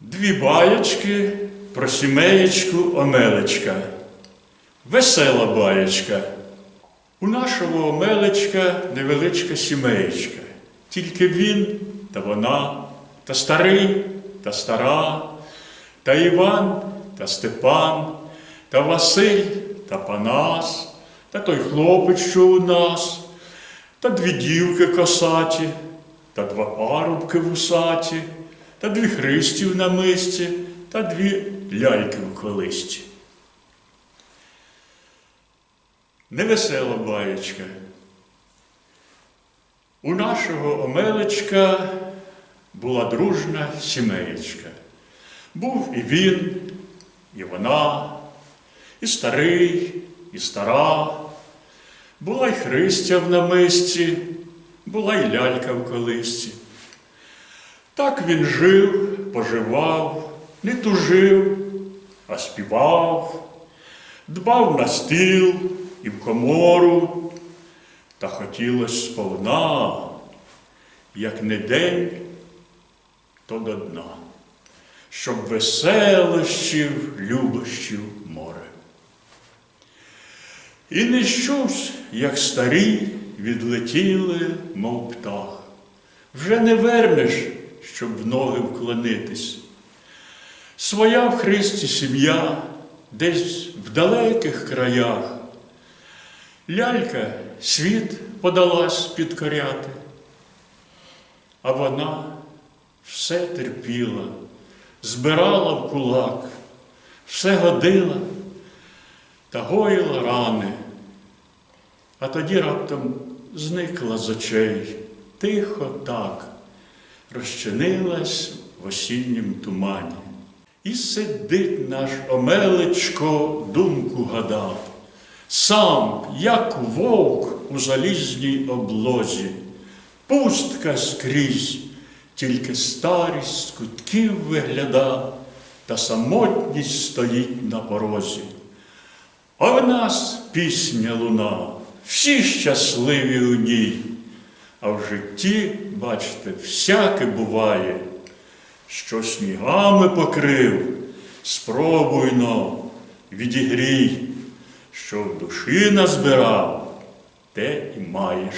Дві баєчки про сімеєчку Омелечка. Весела баєчка. У нашого Омелечка невеличка сімеєчка. Тільки він та вона, та старий та стара, та Іван та Степан, та Василь та Панас, та той хлопець, що у нас, та дві дівки косаті, та два парубки вусаті, та дві христі в намисті, та дві ляльки в колисті. Невесела баєчка. У нашого Омелечка була дружна сімеєчка. Був і він, і вона, і старий, і стара. Була й Христя в намисті, була й лялька в колисці. Так він жив, поживав, не тужив, а співав, дбав на стіл і в комору, та хотілось сповна, як не день, то до дна, щоб веселощів, любощів море. І не щось, як старі, відлетіли, мов птах. Вже не вернеш, щоб в ноги вклонитись. Своя в Христі сім'я десь в далеких краях. Лялька світ подалась підкоряти, а вона все терпіла, збирала в кулак, все годила та гоїла рани, а тоді раптом зникла з очей, тихо так, розчинилась в осіннім тумані. І сидить наш Омелечко думку гадав, сам, як вовк у залізній облозі, пустка скрізь, тільки старість кутків вигляда, та самотність стоїть на порозі. А в нас пісня луна, всі щасливі у ній, а в житті, бачите, всяке буває, що снігами покрив, спробуйно, відігрій, що в душі назбирав, те і маєш.